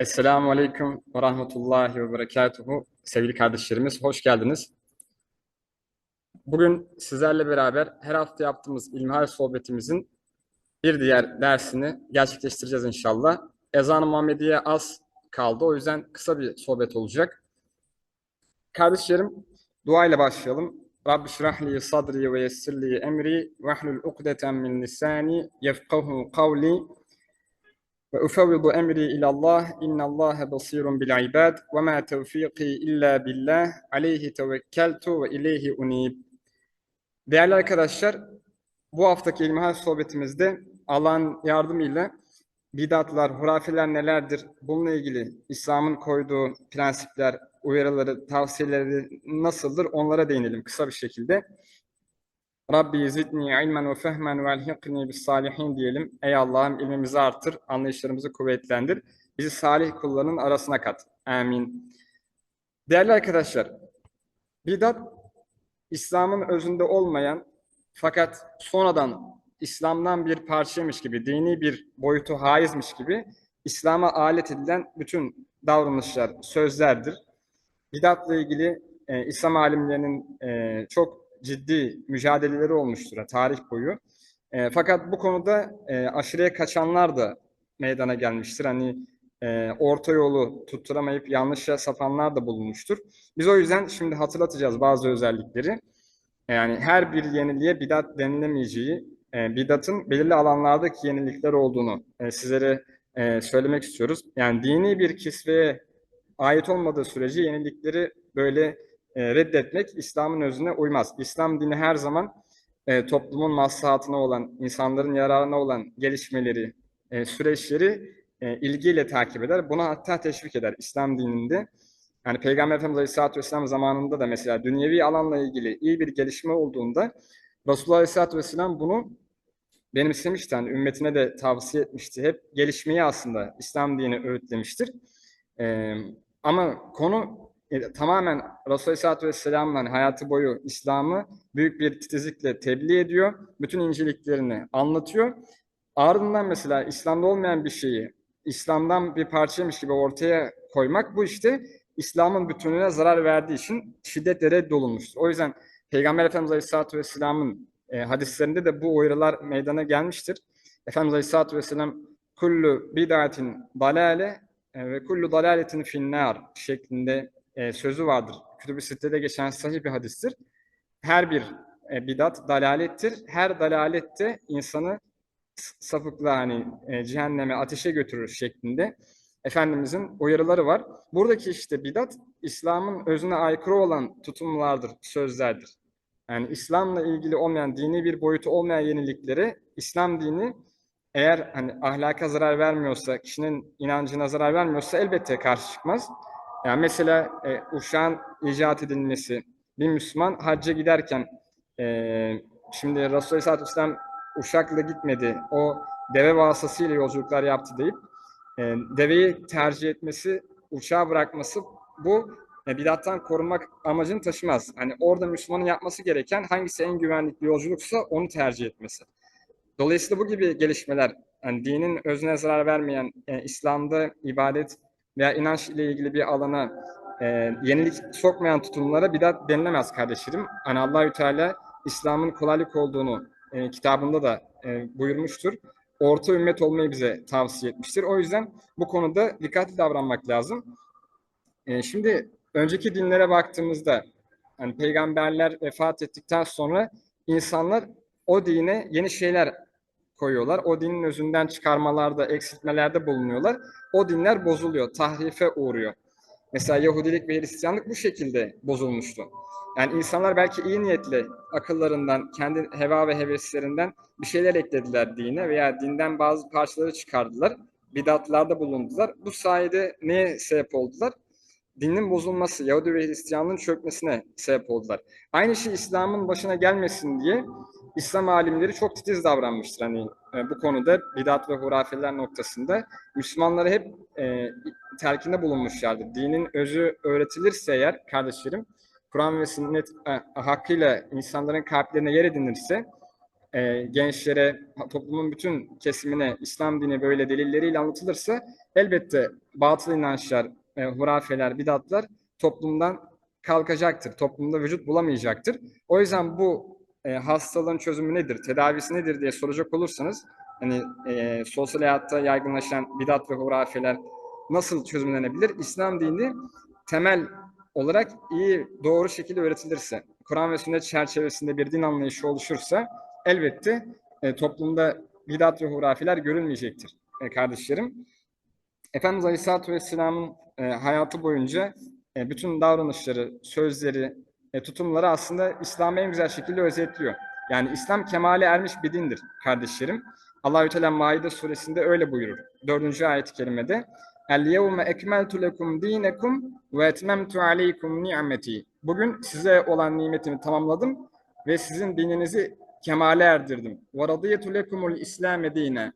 Esselamu Aleyküm ve Rahmetullahi ve Berekatuhu. Sevgili kardeşlerimiz, hoş geldiniz. Bugün sizlerle beraber her hafta yaptığımız İlmihal sohbetimizin bir diğer dersini gerçekleştireceğiz inşallah. Ezan-ı Muhammediye az kaldı, o yüzden kısa bir sohbet olacak. Kardeşlerim, dua ile başlayalım. Rabbi şrahli sadri ve yessirli emri ve ahlul ukdeten min lisani yefkahu kavli ve ufevvidu emri ilallah innallaha basirun bil ibad ve ma tevfiki illa billah aleyhi tevekkeltu ve ileyhi unib. Değerli arkadaşlar, bu haftaki İlmihal sohbetimizde Allah'ın yardımıyla bidatlar, hurafeler nelerdir? Bununla ilgili İslam'ın koyduğu prensipler, uyarıları, tavsiyeleri nasıldır? Onlara değinelim kısa bir şekilde. Rabbi zidni ilmen ve fehmen ve elhiqni bis salihin diyelim. Ey Allah'ım ilmimizi artır, anlayışlarımızı kuvvetlendir. Bizi salih kullarının arasına kat. Amin. Değerli arkadaşlar, bidat İslam'ın özünde olmayan fakat sonradan İslam'dan bir parçaymış gibi, dini bir boyutu haizmiş gibi İslam'a alet edilen bütün davranışlar, sözlerdir. Bidatla ilgili e, İslam alimlerinin e, çok ciddi mücadeleleri olmuştur tarih boyu. E, fakat bu konuda e, aşırıya kaçanlar da meydana gelmiştir. Hani e, orta yolu tutturamayıp yanlışa sapanlar da bulunmuştur. Biz o yüzden şimdi hatırlatacağız bazı özellikleri. Yani her bir yeniliğe bidat denilemeyeceği, e, bidatın belirli alanlardaki yenilikler olduğunu e, sizlere e, söylemek istiyoruz. Yani dini bir kisveye ait olmadığı sürece yenilikleri böyle e, reddetmek İslam'ın özüne uymaz. İslam dini her zaman e, toplumun maslahatına olan, insanların yararına olan gelişmeleri, e, süreçleri e, ilgiyle takip eder. Buna hatta teşvik eder İslam dininde. Yani Peygamber Efendimiz Aleyhisselatü Vesselam zamanında da mesela dünyevi alanla ilgili iyi bir gelişme olduğunda Resulullah Aleyhisselatü Vesselam bunu benimsemişti. Yani ümmetine de tavsiye etmişti. Hep gelişmeyi aslında İslam dini öğütlemiştir. Ee, ama konu tamamen Resulullah Aleyhisselatü Vesselam'ın hani hayatı boyu İslam'ı büyük bir titizlikle tebliğ ediyor. Bütün inceliklerini anlatıyor. Ardından mesela İslam'da olmayan bir şeyi İslam'dan bir parçaymış gibi ortaya koymak bu işte İslam'ın bütününe zarar verdiği için şiddetle reddolunmuştur. O yüzden Peygamber Efendimiz Aleyhisselatü Vesselam'ın e, hadislerinde de bu uyarılar meydana gelmiştir. Efendimiz Aleyhisselatü Vesselam kullu bid'atin dalale e, ve kullu dalaletin finnar şeklinde e, sözü vardır. Kütüb-i Sitte'de geçen sahih bir hadistir. Her bir e, bidat dalalettir. Her dalalette insanı sapıklığa hani e, cehenneme, ateşe götürür şeklinde Efendimizin uyarıları var. Buradaki işte bidat İslam'ın özüne aykırı olan tutumlardır, sözlerdir. Yani İslam'la ilgili olmayan, dini bir boyutu olmayan yenilikleri İslam dini eğer hani ahlaka zarar vermiyorsa, kişinin inancına zarar vermiyorsa elbette karşı çıkmaz. Yani mesela e, uşağın icat edilmesi, bir Müslüman hacca giderken e, şimdi Resulullah Aleyhisselatü Vesselam uşakla gitmedi, o deve vasıtasıyla yolculuklar yaptı deyip e, deveyi tercih etmesi, uçağı bırakması bu e, bidattan korunmak amacını taşımaz. Hani orada Müslümanın yapması gereken hangisi en güvenlikli yolculuksa onu tercih etmesi. Dolayısıyla bu gibi gelişmeler, yani dinin özüne zarar vermeyen, e, İslam'da ibadet veya inanç ile ilgili bir alana e, yenilik sokmayan tutumlara bidat denilemez kardeşlerim. Hani Allahü Teala İslam'ın kolaylık olduğunu e, kitabında da e, buyurmuştur. Orta ümmet olmayı bize tavsiye etmiştir. O yüzden bu konuda dikkatli davranmak lazım. E, şimdi önceki dinlere baktığımızda hani peygamberler vefat ettikten sonra insanlar o dine yeni şeyler koyuyorlar. O dinin özünden çıkarmalarda, eksiltmelerde bulunuyorlar. O dinler bozuluyor, tahrife uğruyor. Mesela Yahudilik ve Hristiyanlık bu şekilde bozulmuştu. Yani insanlar belki iyi niyetle akıllarından, kendi heva ve heveslerinden bir şeyler eklediler dine veya dinden bazı parçaları çıkardılar. Bidatlarda bulundular. Bu sayede neye sebep oldular? Dinin bozulması, Yahudi ve Hristiyanlığın çökmesine sebep oldular. Aynı şey İslam'ın başına gelmesin diye İslam alimleri çok titiz davranmıştır. Hani e, bu konuda bidat ve hurafeler noktasında Müslümanları hep e, telkinde bulunmuşlardır. Dinin özü öğretilirse eğer kardeşlerim, Kur'an ve sünnet e, hakkıyla insanların kalplerine yer edinirse, e, gençlere, toplumun bütün kesimine İslam dini böyle delilleriyle anlatılırsa elbette batıl inançlar, e, hurafeler, bidatlar toplumdan kalkacaktır. Toplumda vücut bulamayacaktır. O yüzden bu e, hastalığın çözümü nedir, tedavisi nedir diye soracak olursanız hani e, sosyal hayatta yaygınlaşan bidat ve hurafeler nasıl çözümlenebilir? İslam dini temel olarak iyi, doğru şekilde öğretilirse, Kur'an ve sünnet çerçevesinde bir din anlayışı oluşursa elbette e, toplumda bidat ve hurafeler görülmeyecektir e, kardeşlerim. Efendimiz Aleyhisselatü Vesselam'ın e, hayatı boyunca e, bütün davranışları, sözleri, e, tutumları aslında İslam'ı en güzel şekilde özetliyor. Yani İslam kemale ermiş bir dindir kardeşlerim. Allahü Teala Maide suresinde öyle buyurur. Dördüncü ayet-i kerimede El yevme ekmeltu lekum dinekum ve etmemtu aleykum ni'meti. Bugün size olan nimetimi tamamladım ve sizin dininizi kemale erdirdim. Ve radiyetu lekumul İslam dine.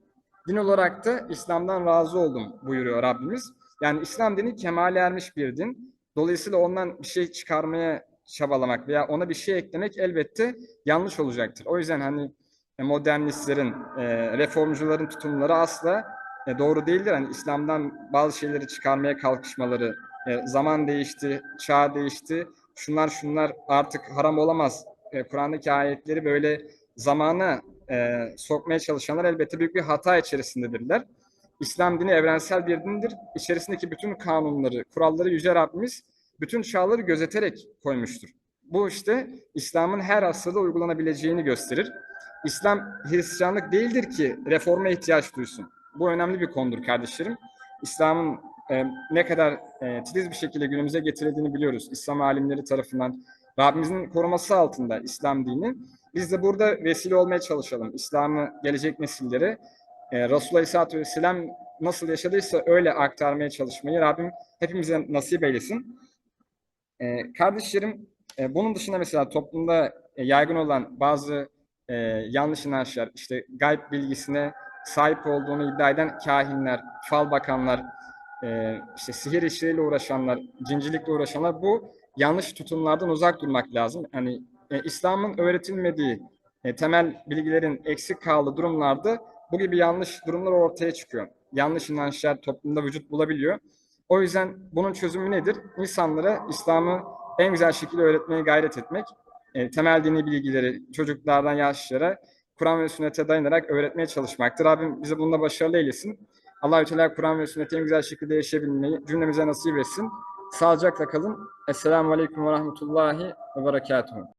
Din olarak da İslam'dan razı oldum buyuruyor Rabbimiz. Yani İslam dini kemale ermiş bir din. Dolayısıyla ondan bir şey çıkarmaya çabalamak veya ona bir şey eklemek elbette yanlış olacaktır. O yüzden hani e, modernistlerin, e, reformcuların tutumları asla e, doğru değildir. Hani İslam'dan bazı şeyleri çıkarmaya kalkışmaları, zaman değişti, çağ değişti, şunlar şunlar artık haram olamaz. Kur'an'daki ayetleri böyle zamana sokmaya çalışanlar elbette büyük bir hata içerisindedirler. İslam dini evrensel bir dindir. İçerisindeki bütün kanunları, kuralları Yüce Rabbimiz bütün çağları gözeterek koymuştur. Bu işte İslam'ın her asırda uygulanabileceğini gösterir. İslam Hristiyanlık değildir ki reforma ihtiyaç duysun. Bu önemli bir konudur kardeşlerim. İslam'ın e, ne kadar e, titiz bir şekilde günümüze getirildiğini biliyoruz. İslam alimleri tarafından Rabbimizin koruması altında İslam dini. Biz de burada vesile olmaya çalışalım. İslam'ı gelecek nesillere e, Resulullah Aleyhisselatü Vesselam nasıl yaşadıysa öyle aktarmaya çalışmayı Rabbim hepimize nasip eylesin. E, kardeşlerim, e, bunun dışında mesela toplumda e, yaygın olan bazı e, yanlış inançlar, işte gayb bilgisine sahip olduğunu iddia eden kahinler, fal bakanlar, e, işte sihir işleriyle uğraşanlar, cincilikle uğraşanlar bu yanlış tutumlardan uzak durmak lazım. Yani e, İslam'ın öğretilmediği e, temel bilgilerin eksik kaldığı durumlarda bu gibi yanlış durumlar ortaya çıkıyor. Yanlış inançlar toplumda vücut bulabiliyor. O yüzden bunun çözümü nedir? İnsanlara İslam'ı en güzel şekilde öğretmeye gayret etmek, e, temel dini bilgileri çocuklardan yaşlılara Kur'an ve sünnete dayanarak öğretmeye çalışmaktır. Rabbim bize bunda başarılı eylesin. Allahü Teala Kur'an ve sünneti en güzel şekilde yaşayabilmeyi cümlemize nasip etsin. Sağlıcakla kalın. Esselamu Aleyküm ve Rahmetullahi ve Berekatuhu.